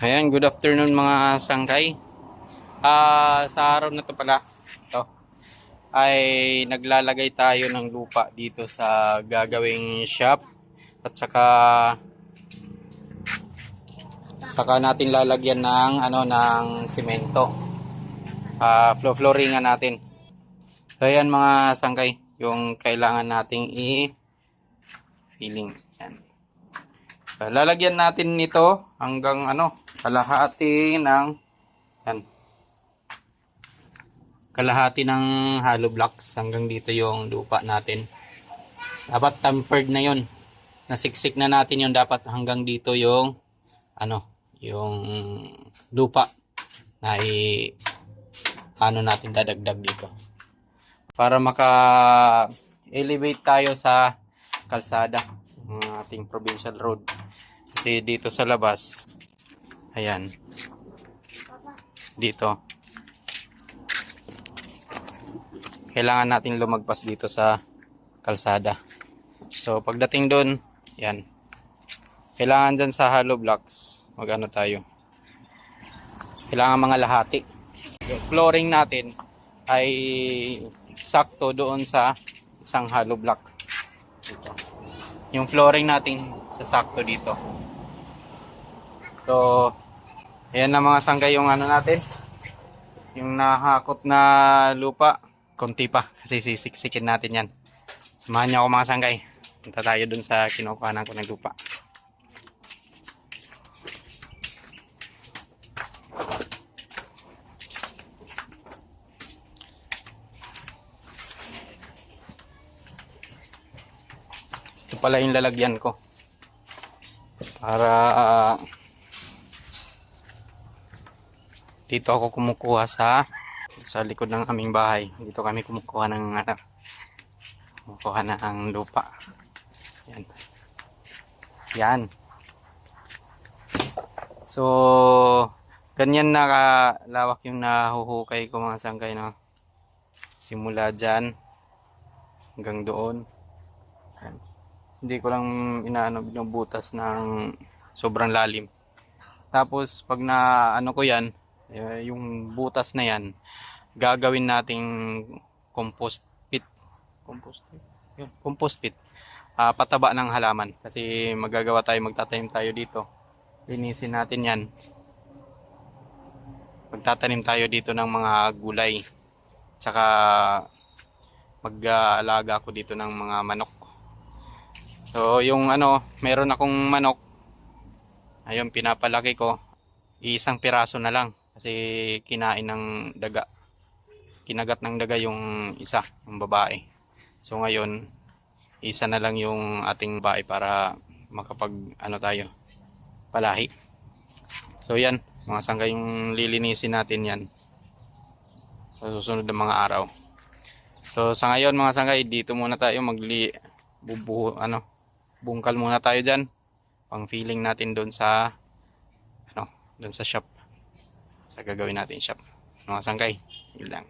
Ayan, good afternoon mga sangkay. Ah, sa araw na to pala, to, ay naglalagay tayo ng lupa dito sa gagawing shop at saka saka natin lalagyan ng ano ng simento. Ah, floor flooringan natin. So, ayan mga sangkay, yung kailangan nating i filling. Yan. So, lalagyan natin nito hanggang ano, kalahati ng yan. Kalahati ng hollow blocks hanggang dito yung lupa natin. Dapat tempered na yon. Nasiksik na natin yung dapat hanggang dito yung ano, yung lupa na i ano natin dadagdag dito. Para maka elevate tayo sa kalsada ng ating provincial road. Kasi dito sa labas, ayan, dito, kailangan natin lumagpas dito sa kalsada. So, pagdating doon, yan, kailangan dyan sa hollow blocks, magano tayo, kailangan mga lahati. Flooring natin ay sakto doon sa isang hollow block. Dito. Yung flooring natin sa sakto dito. So, ayan na mga sanggay yung ano natin. Yung nahakot na lupa. Konti pa kasi sisiksikin natin yan. Samahan niyo ako mga sanggay. Punta tayo dun sa kinukuhanan ko ng lupa. Ito pala yung lalagyan ko. Para ah, dito ako kumukuha sa sa likod ng aming bahay. Dito kami kumukuha ng ano, kumukuha ng lupa. Yan. Yan. So, ganyan na kalawak yung nahuhukay ko mga sangkay, no? Simula dyan hanggang doon. Yan. Hindi ko lang inaano binubutas ng sobrang lalim. Tapos pag na ano ko 'yan, eh, yung butas na 'yan, gagawin nating compost pit. Compost pit. Yun, compost pit. Ah, pataba ng halaman kasi magagawa tayo, magtatanim tayo dito. Linisin natin 'yan. Magtatanim tayo dito ng mga gulay. Tsaka mag-aalaga ako dito ng mga manok. So, yung ano, meron akong manok. Ayun, pinapalaki ko. Isang piraso na lang. Kasi kinain ng daga. Kinagat ng daga yung isa, yung babae. So, ngayon, isa na lang yung ating babae para makapag, ano tayo, palahi. So, yan. Mga sangga yung lilinisin natin yan. Sa susunod na mga araw. So, sa ngayon, mga sanggay, dito muna tayo magli bubu ano bungkal muna tayo diyan pang feeling natin doon sa ano doon sa shop sa gagawin natin shop mga sangkay yun lang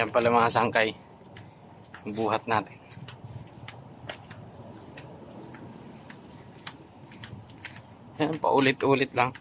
Yan pala mga sangkay. Buhat natin. Yan, paulit-ulit lang.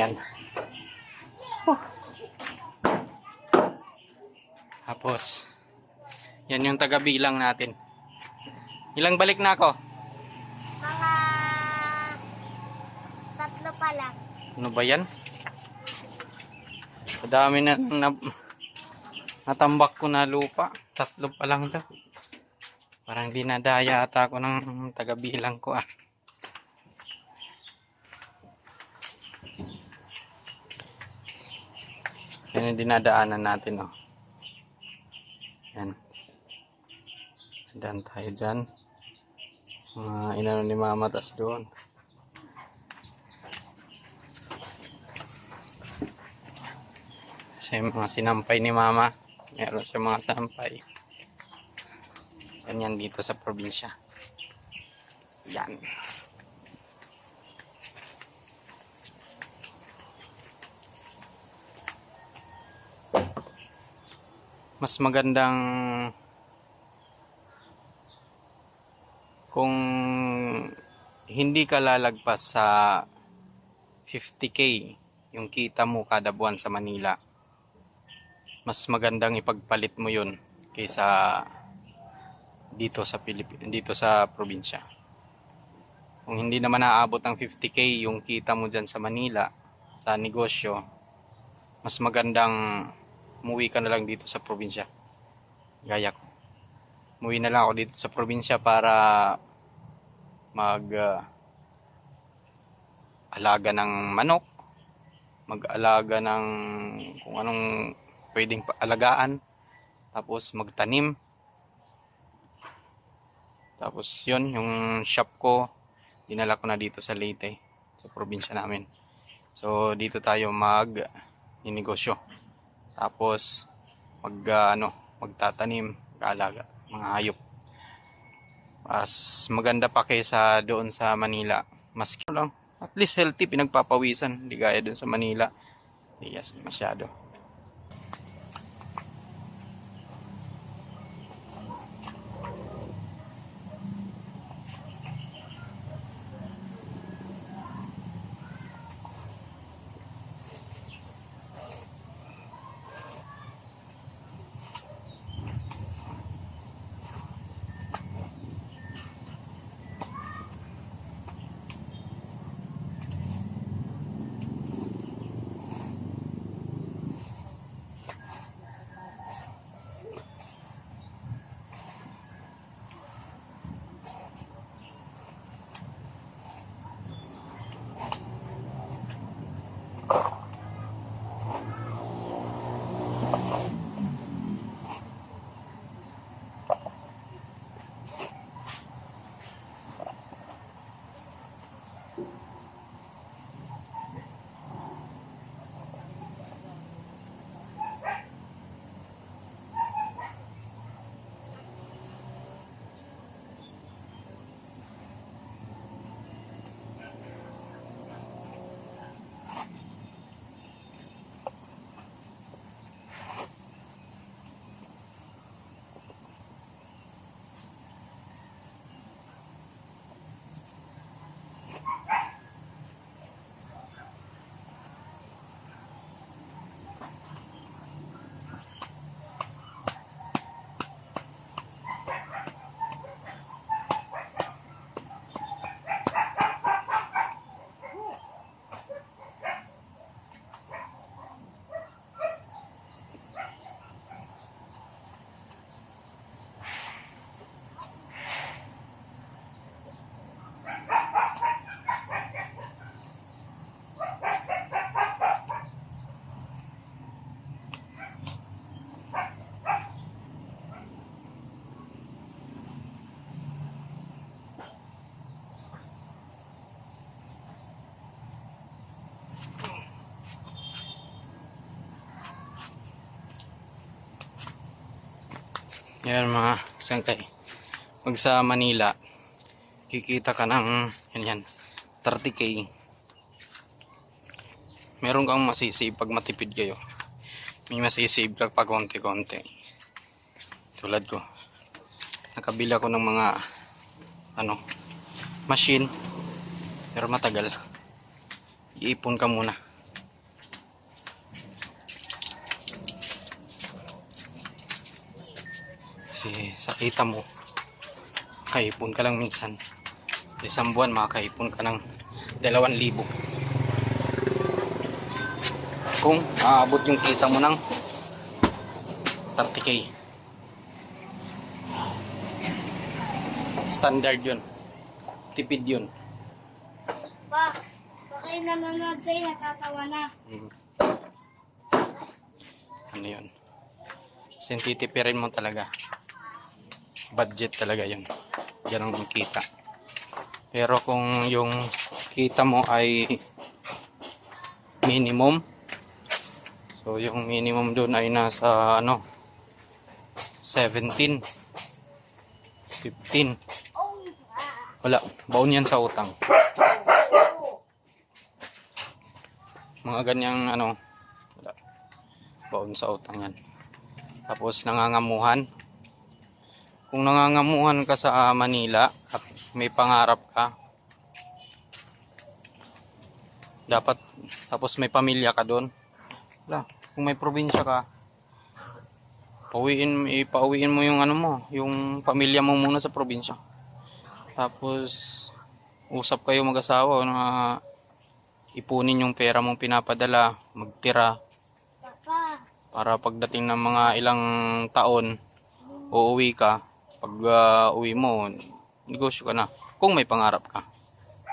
Yan. Oh. Tapos, yan yung taga-bilang natin. Ilang balik na ako? Mga tatlo pa lang. Ano ba yan? Madami na, na natambak ko na lupa. Tatlo pa lang daw. Parang dinadaya ata ako ng taga-bilang ko ah. Yan yung dinadaanan natin oh. Yan. Daan tayo dyan. Mga inano ni mama tas doon. Kasi mga sinampay ni mama. Meron siya mga sinampay. Yan yan dito sa probinsya. Yan. Mas magandang kung hindi ka lalagpas sa 50k yung kita mo kada buwan sa Manila mas magandang ipagpalit mo yun kaysa dito sa Pilip dito sa probinsya. Kung hindi naman naabot ng 50k yung kita mo dyan sa Manila sa negosyo, mas magandang umuwi ka na lang dito sa probinsya. Gaya ko. Umuwi na lang ako dito sa probinsya para mag ah, alaga ng manok, mag-alaga ng kung anong pwedeng alagaan tapos magtanim tapos yun yung shop ko dinala ko na dito sa Leyte sa probinsya namin so dito tayo mag ninegosyo tapos mag ah, ano magtatanim mag-alaga mga hayop. Mas maganda pa kaysa doon sa Manila. Mas lang. At least healthy pinagpapawisan. Hindi gaya doon sa Manila. Hindi yes, masyado Yan mga sangkay. Pag sa Manila, kikita ka ng yan yan, 30k. Meron kang masisave pag matipid kayo. May masisave ka pag konti-konti. Tulad ko. Nakabila ko ng mga ano, machine. Pero matagal. Iipon ka muna. Kasi sa kita mo, kaipon ka lang minsan. Sa Isang buwan, makakaipon ka ng dalawang libo. Kung aabot yung kita mo ng 30k. Standard yun. Tipid yun. Pa, baka yung nanonood sa'yo, natatawa na. Mm. Ano yun? Kasi titipirin mo talaga. Budget talaga yun. Yan ang kita. Pero kung yung kita mo ay minimum, so yung minimum doon ay nasa ano, 17, 15. Oh, Wala, baon yan sa utang. Mga ganyang ano, wala. Baon sa utang yan. Tapos nangangamuhan. Kung nangangamuhan ka sa ah, Manila at may pangarap ka, dapat, tapos may pamilya ka doon. Wala, kung may probinsya ka, pauwiin, ipauwiin mo yung ano mo, yung pamilya mo muna sa probinsya. Tapos, usap kayo mag-asawa na ipunin yung pera mong pinapadala, magtira, para pagdating ng mga ilang taon, uuwi ka. Pag ah, uwi mo, negosyo ka na. Kung may pangarap ka.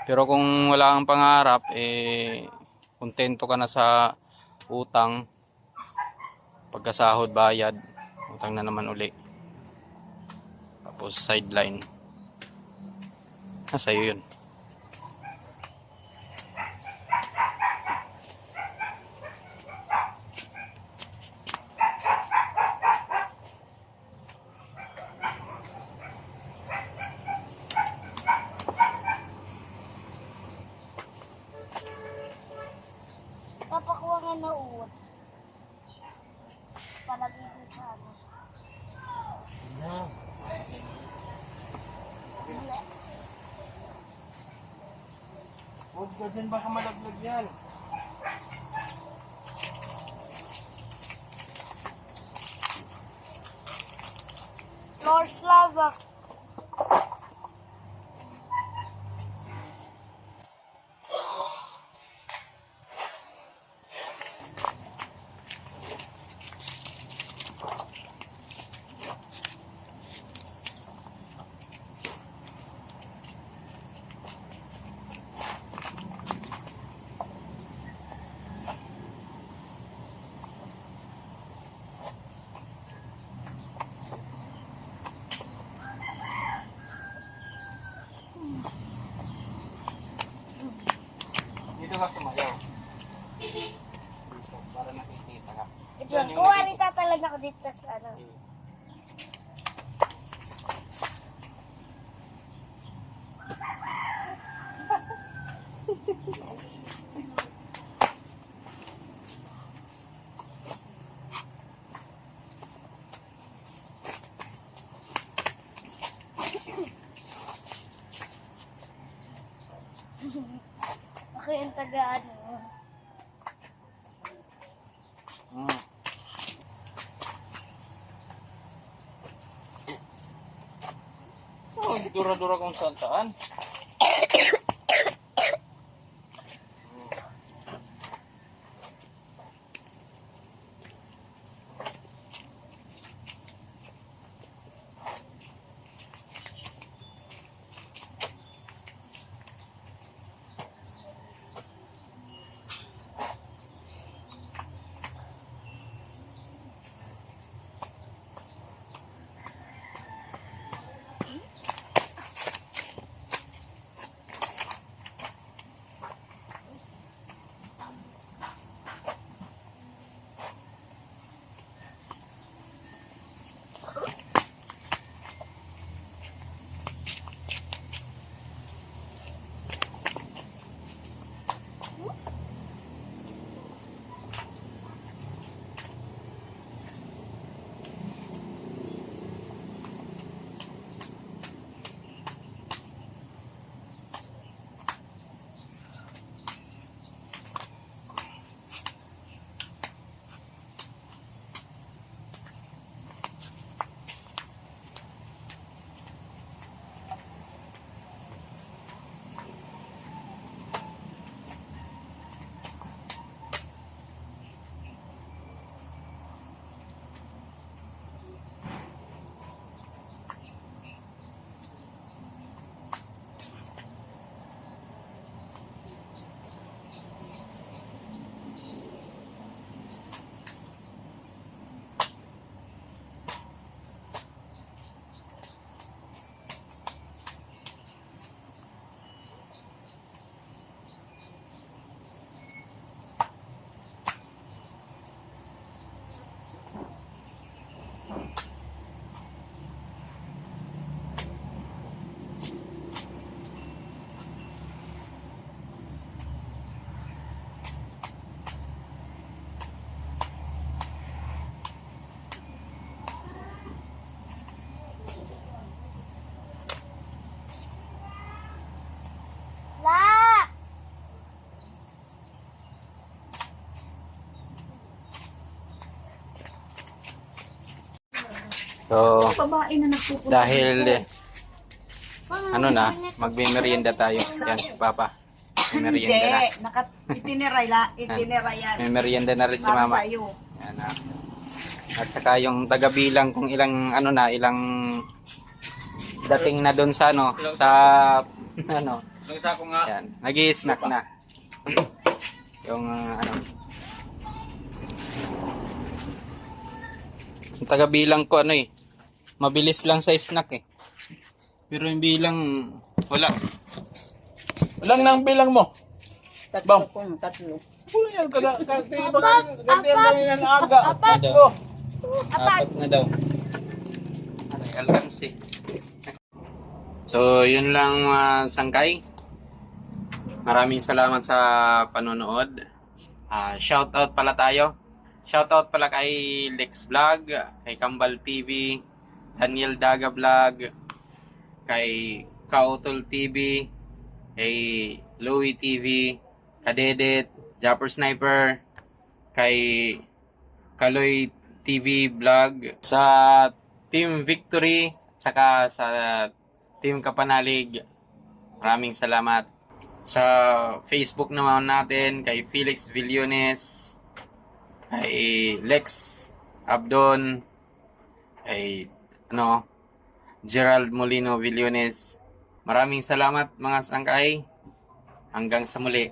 Pero kung wala kang pangarap, eh, kontento ka na sa utang, pagkasahod, bayad, utang na naman uli. Tapos sideline. Nasa iyo yun. papakuha nga na uwan. Palagi ko sa ano. Dyan, baka malaglag yan. Lord's lava. Dito ka sumayaw. Dito, para nakikita ka. Ito, Yan yung kuha rin tatalag ako dito sa ano. Ako yung taga ano. Mm. Oh, dura-dura kung saan saan. So, Babae na nagpupunta. dahil eh, ano na, magme-merienda tayo. Yan, si Papa. Hindi, merienda na. naka, itineray, la, itineray yan. May merienda na rin si Para Mama. sa'yo. Yan ah. At saka yung taga-bilang kung ilang ano na, ilang dating na doon sa ano, sa ano, Nung sako nga. yan, nag-i-snack na. yung ah, ano. Yung taga-bilang ko ano eh, mabilis lang sa snack eh. Pero yung bilang, wala. Walang nang bilang mo. Tatlo po, tatlo. Kulo yan kada kaya ba kaya ba yan aga. Apat. Oh, Apat na daw. Ay, alkansi. So, yun lang mga sangkay. Maraming salamat sa panonood. Ah, shoutout pala tayo. Shoutout pala kay Lex Vlog, kay Kambal TV, Daniel Daga Vlog, kay Kautol TV, kay Louie TV, Kadedet, Japper Sniper, kay Kaloy TV Vlog, sa Team Victory, saka sa Team Kapanalig. Maraming salamat. Sa Facebook naman natin, kay Felix Villones, kay Lex Abdon, kay ano, Gerald Molino Villones. Maraming salamat mga sangkay. Hanggang sa muli.